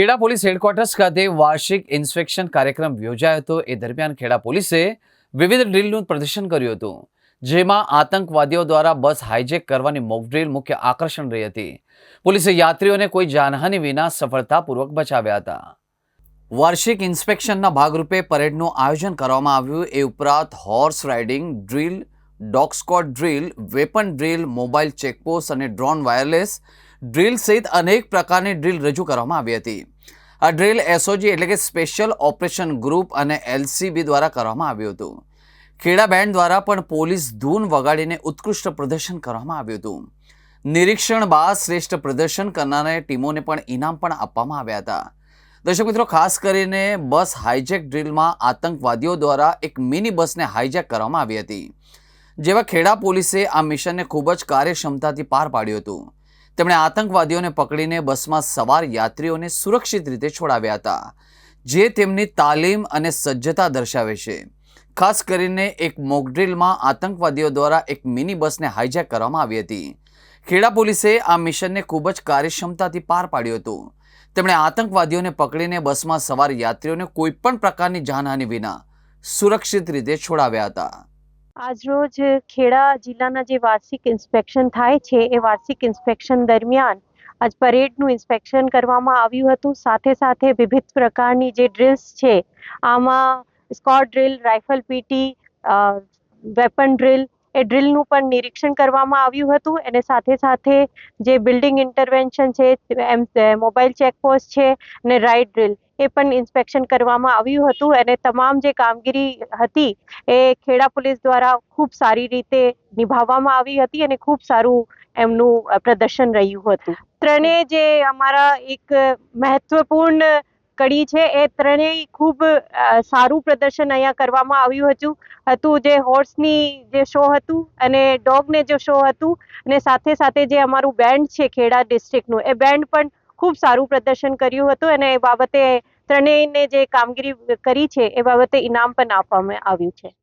Kheda police headquarters ખાતે વાર્ષિક inspection કાર્યક્રમ યોજાયો હતો. એ દરમિયાન ખેડા પોલીસે વિવિધ ડ્રીલનું પ્રદર્શન કર્યું હતું, જેમાં આતંકવાદીઓ દ્વારા બસ હાઇજેક કરવાની મોક ડ્રીલ મુખ્ય આકર્ષણ રહી હતી. પોલીસે યાત્રીઓને કોઈ જાનહાનિ વિના સફળતાપૂર્વક બચાવ્યા હતા. વાર્ષિક ઇન્સ્પેક્શનના ભાગરૂપે પરેડનું આયોજન કરવામાં આવ્યું. એ ઉપરાંત horse riding drill, dog squad drill, weapon drill mobile checkpost અને ડ્રોન વાયરલેસ ડ્રીલ સહિત અનેક પ્રકારની ડ્રીલ રજૂ કરવામાં આવી હતી. આ ડ્રીલ એસઓજી એટલે કે સ્પેશિયલ ઓપરેશન ગ્રુપ અને એલસીબી દ્વારા કરવામાં આવ્યું હતું. ખેડા બેન્ડ દ્વારા પણ પોલીસ ધૂન વગાડીને ઉત્કૃષ્ટ પ્રદર્શન કરવામાં આવ્યું હતું. નિરીક્ષણ બાદ શ્રેષ્ઠ પ્રદર્શન કરનારા ટીમોને પણ ઇનામ પણ આપવામાં આવ્યા હતા. દર્શક મિત્રો, ખાસ કરીને બસ હાઇજેક ડ્રીલમાં આતંકવાદીઓ દ્વારા એક મિની બસને હાઇજેક કરવામાં આવી હતી. જેવા ખેડા પોલીસે આ મિશનને ખૂબ જ કાર્યક્ષમતાથી પાર પાડ્યું હતું. તેમણે આતંકવાદીઓને પકડીને બસમાં સવાર યાત્રીઓને સુરક્ષિત રીતે છોડાવ્યા હતા, જે તેમની તાલીમ અને સજ્જતા દર્શાવે છે. ખાસ કરીને એક મોકડ્રીલમાં આતંકવાદીઓ દ્વારા એક મિની બસને હાઇજેક કરવામાં આવી હતી. ખેડા પોલીસે આ મિશનને ખૂબ જ કાર્યક્ષમતાથી પાર પાડ્યું હતું. તેમણે આતંકવાદીઓને પકડીને બસમાં સવાર યાત્રીઓને કોઈપણ પ્રકારની જાનહાનિ વિના સુરક્ષિત રીતે છોડાવ્યા હતા. આજરોજ ખેડા જિલ્લાના જે વાર્ષિક ઇન્સ્પેક્શન થાય છે, એ વાર્ષિક ઇન્સ્પેક્શન દરમિયાન આજ પરેડનું ઇન્સ્પેક્શન કરવામાં આવ્યું હતું. સાથે સાથે વિવિધ પ્રકારની જે ડ્રિલ્સ છે, આમાં squad drill, rifle PT weapon drill એ ડ્રિલનું પણ નિરીક્ષણ કરવામાં આવ્યું હતું. અને સાથે સાથે જે બિલ્ડિંગ ઇન્ટરવેન્શન છે, એમ મોબાઈલ ચેકપોસ્ટ છે અને રાઇટ ડ્રિલ એ પણ ઇન્સ્પેક્શન કરવામાં આવ્યું હતું. અને તમામ જે કામગીરી હતી એ ખેડા પોલીસ દ્વારા ખૂબ સારી રીતે નિભાવવામાં આવી હતી અને ખૂબ સારું એમનું પ્રદર્શન રહ્યું હતું. ત્રણેય જે અમારા એક મહત્વપૂર્ણ કડી છે. એ ત્રણેય ખૂબ સારું પ્રદર્શન અહીંયા કરવામાં આવ્યું હતું. હતું જે હોર્સની જે શો હતું અને ડોગને જે શો હતું અને સાથે સાથે જે અમારું બેન્ડ છે ખેડા ડિસ્ટ્રિક્ટનું, એ બેન્ડ પણ ખૂબ સારું પ્રદર્શન કર્યું હતું અને એ બાબતે ત્રણેયને જે કામગીરી કરી છે એ બાબતે ઇનામ પણ આપવામાં આવ્યું છે.